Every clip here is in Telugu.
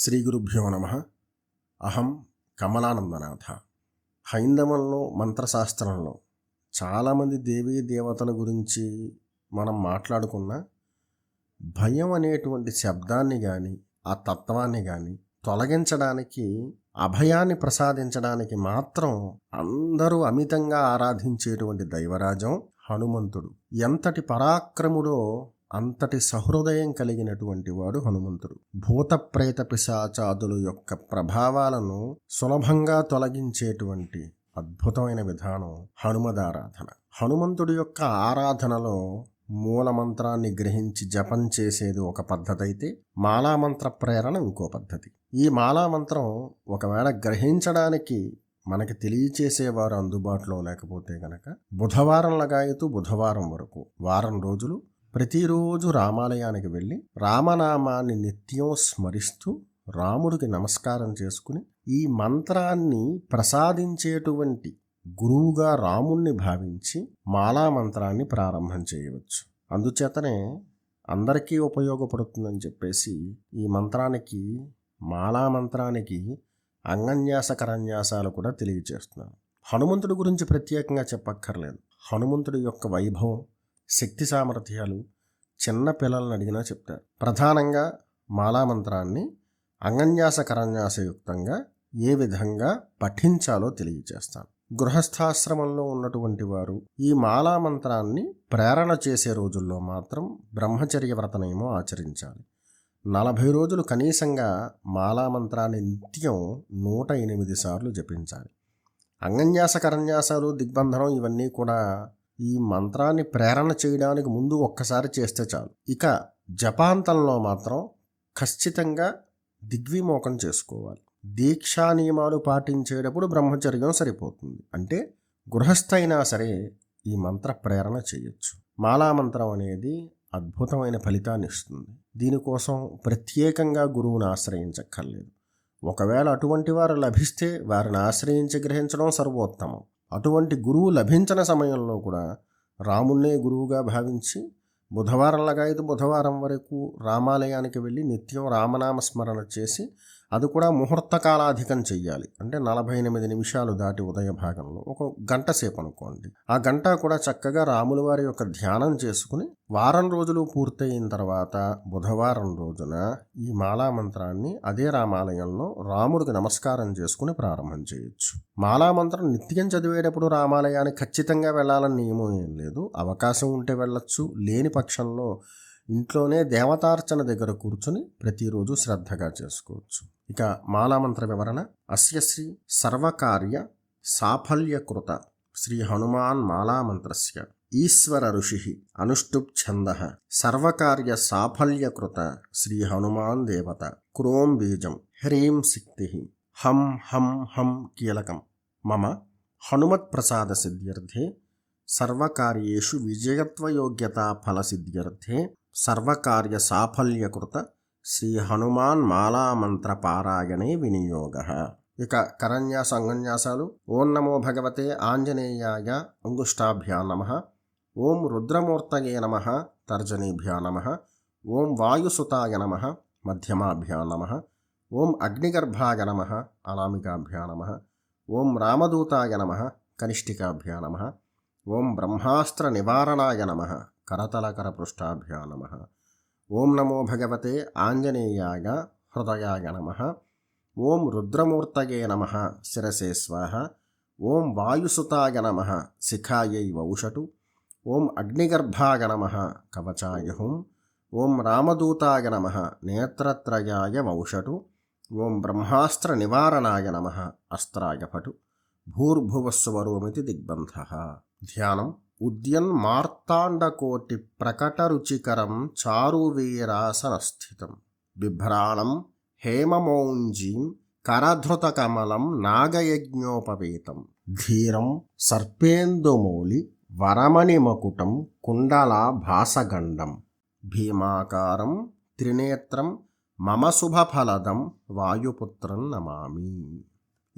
శ్రీ గురుభ్యో నమ. అహం కమలానందనాథ. హైందవంలో మంత్రశాస్త్రంలో చాలామంది దేవీ దేవతల గురించి మనం మాట్లాడుకున్న భయం అనేటువంటి శబ్దాన్ని కానీ ఆ తత్వాన్ని కానీ తొలగించడానికి అభయాన్ని ప్రసాదించడానికి మాత్రం అందరూ అమితంగా ఆరాధించేటువంటి దైవరాజం హనుమంతుడు. ఎంతటి పరాక్రముడో అంతటి సహృదయం కలిగినటువంటి వాడు హనుమంతుడు. భూత ప్రేత పిశాచాదుల యొక్క ప్రభావాలను సులభంగా తొలగించేటువంటి అద్భుతమైన విధానం హనుమదారాధన. హనుమంతుడి యొక్క ఆరాధనలో మూలమంత్రాన్ని గ్రహించి జపం చేసేది ఒక పద్ధతి అయితే మాలామంత్ర ప్రేరణ ఇంకో పద్ధతి. ఈ మాలామంత్రం ఒకవేళ గ్రహించడానికి మనకి తెలియచేసేవారు అందుబాటులో లేకపోతే గనక బుధవారం లగాయతూ బుధవారం వరకు వారం రోజులు ప్రతిరోజు రామాలయానికి వెళ్ళి రామనామాన్ని నిత్యం స్మరిస్తూ రాముడికి నమస్కారం చేసుకుని ఈ మంత్రాన్ని ప్రసాదించేటువంటి గురువుగా రాముణ్ణి భావించి మాలా మంత్రాన్ని ప్రారంభం చేయవచ్చు. అందుచేతనే అందరికీ ఉపయోగపడుతుందని చెప్పేసి ఈ మంత్రానికి మాలా మంత్రానికి అంగన్యాస కరన్యాసాలు కూడా తెలియజేస్తున్నాను హనుమంతుడి గురించి ప్రత్యేకంగా చెప్పక్కర్లేదు. హనుమంతుడి యొక్క వైభవం శక్తి సామర్థ్యాలు చిన్న పిల్లలను అడిగినా చెప్తారు. ప్రధానంగా మాలామంత్రాన్ని అంగన్యాస కరన్యాసయుక్తంగా ఏ విధంగా పఠించాలో తెలియజేస్తాను. గృహస్థాశ్రమంలో ఉన్నటువంటి వారు ఈ మాలామంత్రాన్ని ప్రేరణ చేసే రోజుల్లో మాత్రం బ్రహ్మచర్య వ్రతనేమో ఆచరించాలి. నలభై రోజులు కనీసంగా మాలామంత్రాన్ని నిత్యం నూట ఎనిమిది సార్లు జపించాలి. అంగన్యాస కరన్యాసాలు దిగ్బంధనం ఇవన్నీ కూడా ఈ మంత్రాన్ని ప్రేరణ చేయడానికి ముందు ఒక్కసారి చేస్తే చాలు. ఇక జపాంతంలో మాత్రం ఖచ్చితంగా దిగ్విమోకం చేసుకోవాలి. దీక్షా నియమాలు పాటించేటప్పుడు బ్రహ్మచర్యం సరిపోతుంది. అంటే గృహస్థైనా సరే ఈ మంత్ర ప్రేరణ చేయొచ్చు. మాలామంత్రం అనేది అద్భుతమైన ఫలితాన్ని ఇస్తుంది. దీనికోసం ప్రత్యేకంగా గురువును ఆశ్రయించక్కర్లేదు. ఒకవేళ అటువంటి వారు లభిస్తే వారిని ఆశ్రయించి గ్రహించడం సర్వోత్తమం. అటువంటి గురువు లభించిన సమయంలో కూడా రాముణ్ణే గురువుగా భావించి బుధవారం అయితే బుధవారం వరకు రామాలయానికి వెళ్ళి నిత్యం రామనామ స్మరణ చేసి అది కూడా ముహూర్త కాలాధికం చెయ్యాలి. అంటే నలభై ఎనిమిది నిమిషాలు దాటి ఉదయ భాగంలో ఒక గంట సేపు అనుకోండి. ఆ గంట కూడా చక్కగా రాముల వారి యొక్క ధ్యానం చేసుకుని వారం రోజులు పూర్తయిన తర్వాత బుధవారం రోజున ఈ మాలా మంత్రాన్ని అదే రామాలయంలో రాముడికి నమస్కారం చేసుకుని ప్రారంభం చేయొచ్చు. మాలా మంత్రం నిత్యం చదివేటప్పుడు రామాలయానికి ఖచ్చితంగా వెళ్ళాలని నియమం ఏం లేదు. అవకాశం ఉంటే వెళ్ళొచ్చు. లేని పక్షంలో ఇంట్లోనే దేవతార్చన దగ్గర కూర్చుని ప్రతిరోజు శ్రద్ధగా చేసుకోవచ్చు. ఇక మాలామంత్ర వివరణ అస్యశ్రీ సర్వకార్య సాఫల్యకృత శ్రీ హనుమాన్ మాలామంత్రస్య. ఈశ్వర ఋషి అనుష్టుప్ ఛంద సర్వకార్య సాఫల్యకృత శ్రీ హనుమాన్ దేవత క్రోం బీజం హ్రీం శక్తి హం హం హం కీలకం. మమ హనుమత్ ప్రసాద సిద్ధ్యర్థే సర్వకార్యేషు విజయత్వయోగ్యతా ఫలసిద్ధ్యర్థే సర్వకార్య సాఫల్యకృత శ్రీ హనుమాన్ మాలామంత్ర పారాయణే వినియోగ. ఇక కరన్యాస అంగన్యాసాలు ఓం నమో భగవతే ఆంజనేయాయ అంగుష్టాభ్యా నమ. ఓం రుద్రమూర్తయే నమ. తర్జనీభ్యా నమ. ఓం వాయుసుతాయ నమ. మధ్యమాభ్యా నమ. ఓం అగ్నిగర్భాయ నమ. అనామికాభ్యా నమ. ఓం రామదూతాయ నమ. కనిష్ఠికాభ్యా నమ. ఓం బ్రహ్మాస్త్ర నివారణాయ నమ. కరతలకర కరతలకరపృష్టాభ్యా నమ. ఓం నమో భగవతే ఆంజనేయాగ హృదయాగ నమ. ఓం రుద్రమూర్తయే నమ శిరసే స్వాహ. ఓం వాయుసుతాగ నమ శిఖాయై వౌషటు ఓం అగ్నిగర్భాగ నమ కవచాయ హుం ఓం రామదూతాయ నమ నేత్రత్రయాయ వౌషటు ఓం బ్రహ్మాస్త్ర నివారణాయ నమ అస్త్రాయ పటు. భూర్భువస్వరోమితి దిగ్బంధ. ధ్యానం. ఉద్యన్మార్తాండకోటి ప్రకటరుచికరం చారువీరాసనస్థితం బిభ్రాణం హేమమౌంజీం కరధృతకమలం నాగయజ్ఞోపవేతం. ధీరం సర్పేందుమౌలి వరమణిమకుటం కుండలా భాసగండం. భీమాకారం త్రినేత్రం మమ శుభఫలదం వాయుపుత్రం నమామి.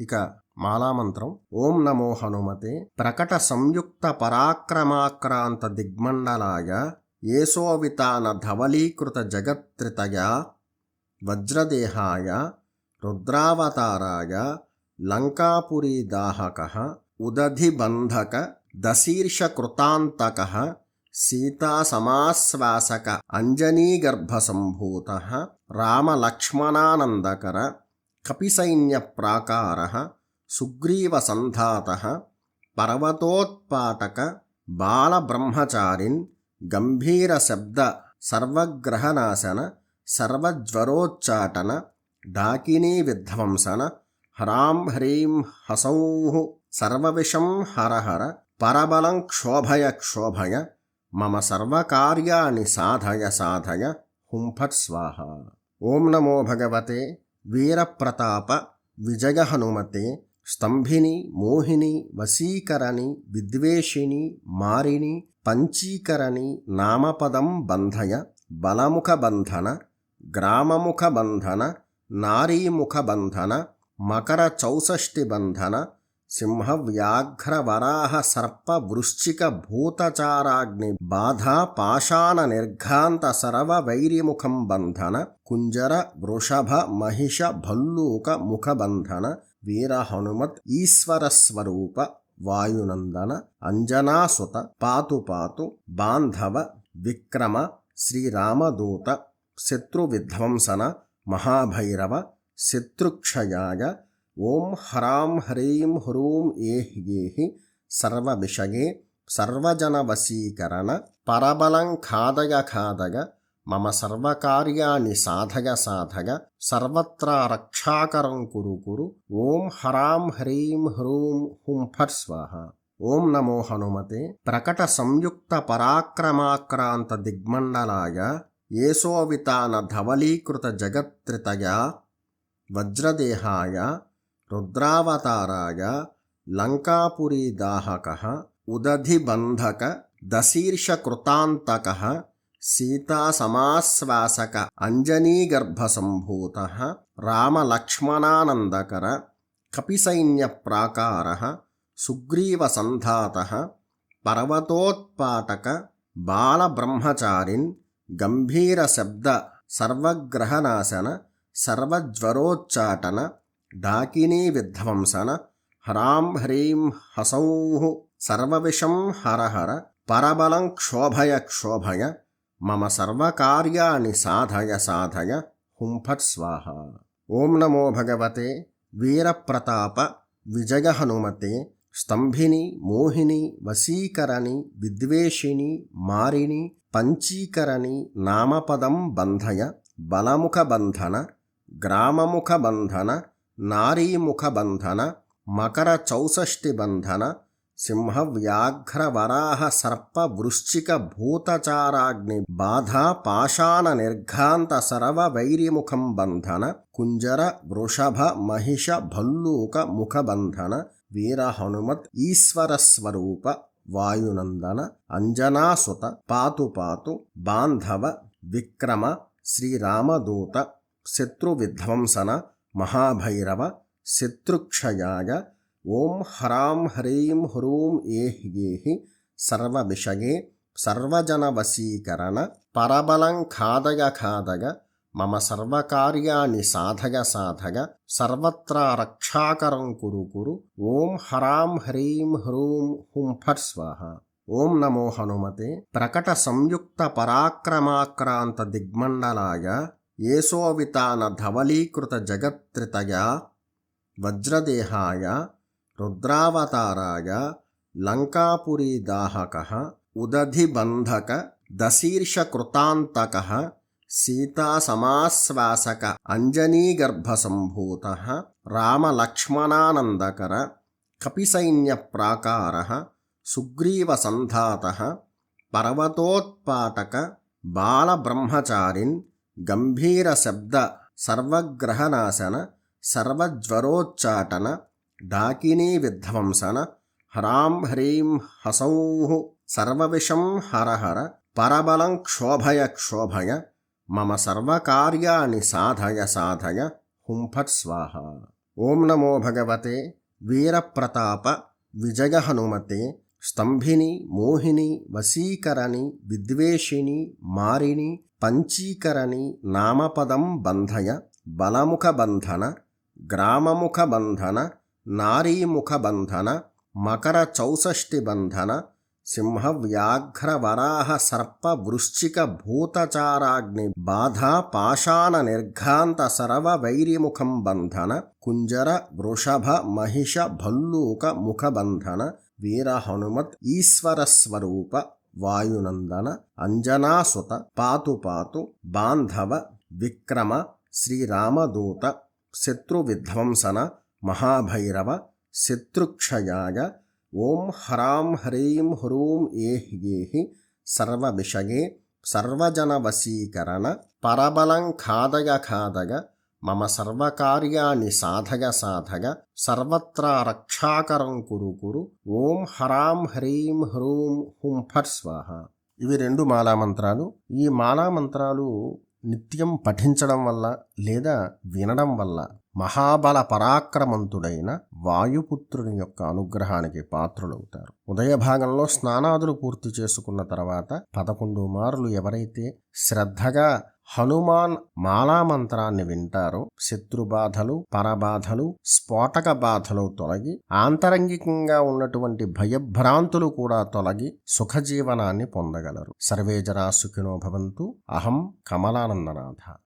ఇక మాలామంత్రం ఓం నమో హనుమతే ప్రకట సంయుక్త పరాక్రమాక్రాంత దిగ్మండలాయ ఏసోవితాన ధవలీకృత జగత్రితయ వజ్రదేహాయ రుద్రావతారాయ లంకాపురీదాహక ఉదధిబంధక దశీర్షకృతాంతక సీతాసమాశ్వాసక అంజనీగర్భసంభూత రామలక్ష్మణానందకర కపిసైన్యప్రాకార సుగ్రీవసంధాత పర్వతోత్పాటక బాలబ్రహ్మచారిన్ గంభీరశబ్ద సర్వగ్రహనాశన సర్వజ్వరోచ్చాటన డాకినీ విధ్వంసన హ్రాం హ్రీం హసౌః సర్వవిషం హరహర పరబలం క్షోభయ క్షోభయ మమ సర్వకార్యాణి సాధయ సాధయ హుంఫట్ స్వాహ. ఓం నమో భగవతే వీరప్రతాప విజయ హనుమతే స్తంభిని మోహిని వశీకరణి విద్వేషిణి మారిణి పంచీకరణి నామపదం బంధయ బలముఖ బంధన గ్రామముఖ బంధన నారీముఖ బంధన మకర చౌషష్టి బంధన సింహ వ్యాఘ్ర వరాహ సర్ప వృశ్చిక భూతచారాగ్ని బాధ పాషాణ నిర్ఘాంత సరవ వైరిముఖం బంధన కుంజర వృషభ మహిష భల్లూక ముఖబంధన వీర హనుమత్ ఈశ్వర స్వరూప వాయునందన అంజనాసుత పాతు పాతు బాంధవ విక్రమ శ్రీరామదూత శత్రువిధ్వంసన మహాభైరవ శత్రుక్షయాయ ఓం హ్రాం హ్రీం హ్రూం ఏహ్ ఏహి సర్వజన వశీకరణ పరబలం ఖాదగ ఖాదగ మమ సర్వకార్యాన్ని సాధగ సాధగ సర్వత్రా రక్షాకరం కురు కురు ఓం హ్రాం హ్రీం హ్రూం హుం ఫట్ స్వాహ ఓం నమో హనుమతే ప్రకట సంయుక్త పరాక్రమాక్రాంత దిగ్మండలాయ ఏసోవితాన ధవలీకృత జగత్రితయ వజ్రదేహాయ రుద్రావతారాయ లంకాపురీదాహక ఉదధిబంధక దశీర్షకృతాంతక సీతాసమాశ్వాసక అంజనీగర్భసంభూత రామలక్ష్మణానందకర కపిసైన్యప్రాకార సుగ్రీవసంధాత పర్వతోత్పాటక బాలబ్రహ్మచారిన్ గంభీరశబ్ద సర్వగ్రహనాశన సర్వజ్వరోచ్చాటన డాకినీ విధ్వంసన హ్రాం హ్రీం హసౌః సర్వవిషం హరహర పరబలం క్షోభయ క్షోభయ మమ సర్వకార్యాణి సాధయ సాధయ హుంఫట్ స్వాహ. ఓం నమో భగవతే వీరప్రతాప విజయ హనుమతే స్తంభిని మోహిని వశీకరణి విద్వేషిణి మారిణి పంచీకరణి నామపదం బంధయ బలముఖ బంధన గ్రామముఖ బంధన నారీముఖ బంధన మకర చౌషష్టి బంధన సింహ సర్ప వృశ్చిక భూతచారాగ్ని బాధా పాషాణ నిర్ఘాంత సరవ వైరిముఖం బంధన కుంజర వృషభ మహిష భల్లూక ముఖబంధన వీర హనుమత్ ఈశ్వర స్వరూప వాయునందన అంజనాసుత పాతు పాతు బాంధవ విక్రమ శ్రీరామదూత శత్రువిధ్వంసన మహాభైరవ శత్రుక్షయాయ ఓం హ్రాం హ్రీం హ్రూం ఏహ్ ఏహి సర్వవిషయే సర్వజనవశీకరణ పరబలం ఖాదయ ఖాదయ మమ సర్వకార్యాన్ని సాధగ సాధగ సర్వత్రా రక్షాకరం కురు కురు ఓం హ్రాం హ్రీం హ్రూం హుం ఫట్ స్వాహ ఓం నమో హనుమతే ప్రకట సంయుక్త పరాక్రమాక్రాంత దిగ్మండలాయ ఏసోవితాన ధవలీకృత జగత్రితయ వజ్రదేహాయ రుద్రావతారాయ లంకాపురీదాహక ఉదధిబంధక దశీర్షకృతాంతక సీతాసమాశ్వాసక అంజనీగర్భసంభూత రామలక్ష్మణానందకర కపిసైన్యప్రాకార సుగ్రీవసంధాత పర్వతోత్పాటక బాలబ్రహ్మచారిన్ గంభీరశబ్ద సర్వగ్రహనాశన సర్వజ్వరోచ్చాటన డాకినీ విధ్వంసన హ్రాం హ్రీం హసౌః సర్వవిషం హరహర పరబలం క్షోభయ క్షోభయ మమ సర్వకార్యాణి సాధయ సాధయ హుంఫట్ స్వాహ. ఓం నమో భగవతే వీరప్రతాప విజయ హనుమతే స్తంభిని మోహిని వశీకరణి విద్వేషిణి మారిణి పంచీకరణి నామపదం బంధయ బలముఖ బంధన గ్రామముఖ బంధన నారీముఖ బంధన మకర చౌషష్టి బంధన సింహ వ్యాఘ్ర వరాహ సర్ప వృశ్చిక భూతచారాగ్ని బాధా పాషాణ నిర్ఘాంత సర్వ వైరిముఖం బంధన కుంజర వృషభ మహిష భల్లూక ముఖ బంధన వీర హనుమత్ ఈశ్వర స్వరూప వాయునందన అంజనాసుత పాతు పాతు బాంధవ విక్రమ శ్రీరామదూత శత్రువిధ్వంసన మహాభైరవ శత్రుక్షయాయ ఓం హ్రాం హ్రీం హ్రూం ఏహ్ ఏహి సర్వవిషయే సర్వజనవశీకరణ పరబలం ఖాదయ ఖాదయ మమ సర్వకార్యాణి సాధగ సాధగ సర్వత్రా రక్షాకరం కురు కురు. ఓం హరాం హ్రీం హ్రూం హుం ఫర్ స్వాహ. ఇవి రెండు మాలా మంత్రాలు ఈ మాలా మంత్రాలు నిత్యం పఠించడం వల్ల లేదా వినడం వల్ల మహాబల పరాక్రమంతుడైన వాయుపుత్రుని యొక్క అనుగ్రహానికి పాత్రులవుతారు. ఉదయ భాగంలో స్నానాదులు పూర్తి చేసుకున్న తర్వాత పదకొండు మార్లు ఎవరైతే శ్రద్ధగా హనుమాన్ మాలామంత్రాన్ని వింటారో. శత్రుబాధలు పరబాధలు స్ఫోటక బాధలు తొలగి ఆంతరంగికంగా ఉన్నటువంటి భయభ్రాంతులు కూడా తొలగి సుఖజీవనాన్ని పొందగలరు. సర్వేజరా సుఖినో భవంతు. అహం కమలానందనాథ.